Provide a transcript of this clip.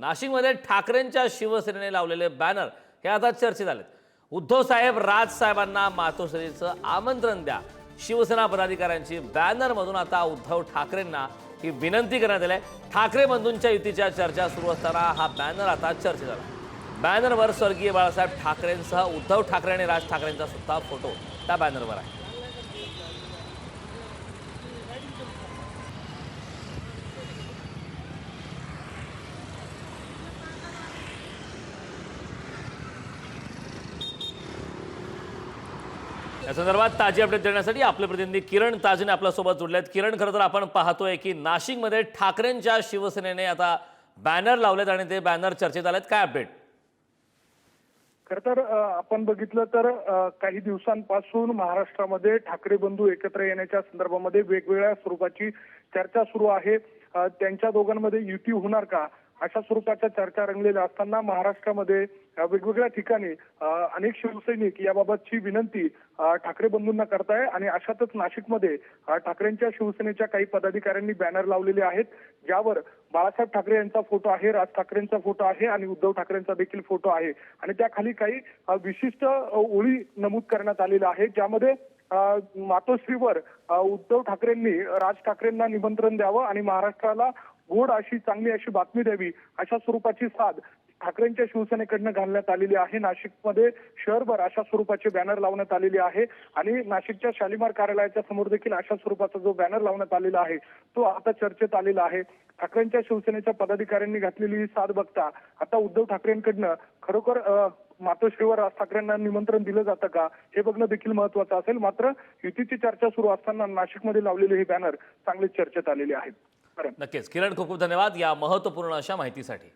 नाशिकमध्ये ठाकरेंच्या शिवसेनेने लावलेले बॅनर हे आता चर्चेत आले उद्धव साहेब राज साहेबांना मातोश्रीचं आमंत्रण द्या. शिवसेना पदाधिकाऱ्यांची बॅनरमधून आता उद्धव ठाकरेंना ही विनंती करण्यात आली आहे. ठाकरे बंधूंच्या युतीच्या चर्चा सुरू असताना हा बॅनर आता चर्चेत आला. बॅनरवर स्वर्गीय बाळासाहेब ठाकरेंसह उद्धव ठाकरे आणि राज ठाकरेंचा सुद्धा फोटो त्या बॅनरवर आहे. या संदर्भात ताजी अपडेट देण्यासाठी आपले प्रतिनिधी किरण ताजने आपल्यासोबत आहेत किरण खरं तर आपण पाहतोय की नाशिकमध्ये ठाकरेंच्या शिवसेनेने आता बॅनर लावलेत आणि ते बॅनर चर्चेत आलेत. काय अपडेट खर तर आपण बघितलं तर काही दिवसांपासून महाराष्ट्रामध्ये ठाकरे बंधू एकत्र येण्याच्या संदर्भामध्ये वेगवेगळ्या स्वरूपाची चर्चा सुरू आहे. त्यांच्या दोघांमध्ये युती होणार का? अशा स्वरूपाच्या चर्चा रंगलेल्या असताना महाराष्ट्रामध्ये वेगवेगळ्या ठिकाणी अनेक शिवसैनिक याबाबतची विनंती ठाकरे बंधूंना करताय आणि अशातच नाशिकमध्ये ठाकरेंच्या शिवसेनेच्या काही पदाधिकाऱ्यांनी बॅनर लावलेले आहेत ज्यावर बाळासाहेब ठाकरे यांचा फोटो आहे राज ठाकरेंचा फोटो आहे आणि उद्धव ठाकरेंचा देखील फोटो आहे. आणि त्याखाली काही विशिष्ट ओळी नमूद करण्यात आलेल्या आहेत ज्यामध्ये मातोश्रीवर उद्धव ठाकरेंनी राज ठाकरेंना निमंत्रण द्यावं आणि महाराष्ट्राला गोड अशी चांगली अशी बातमी द्यावी अशा स्वरूपाची साथ ठाकरेंच्या शिवसेनेकडनं घालण्यात आलेली आहे. नाशिकमध्ये शहरभर अशा स्वरूपाचे बॅनर लावण्यात आलेले आहे आणि नाशिकच्या शालिमार कार्यालयाच्या समोर देखील अशा स्वरूपाचा जो बॅनर लावण्यात आलेला आहे तो आता चर्चेत आलेला आहे. ठाकरेंच्या शिवसेनेच्या पदाधिकाऱ्यांनी घातलेली ही साथ बघता आता उद्धव ठाकरेंकडनं खरोखर मातोश्रीवर राज ठाकरेंना निमंत्रण दिलं जातं का? हे बघणं देखील महत्वाचं असेल. मात्र युतीची चर्चा सुरू असताना नाशिकमध्ये लावलेले हे बॅनर चांगले चर्चेत आलेले आहेत. नक्कीच. किरण खूप खूप धन्यवाद या महत्त्वपूर्ण अशा माहितीसाठी.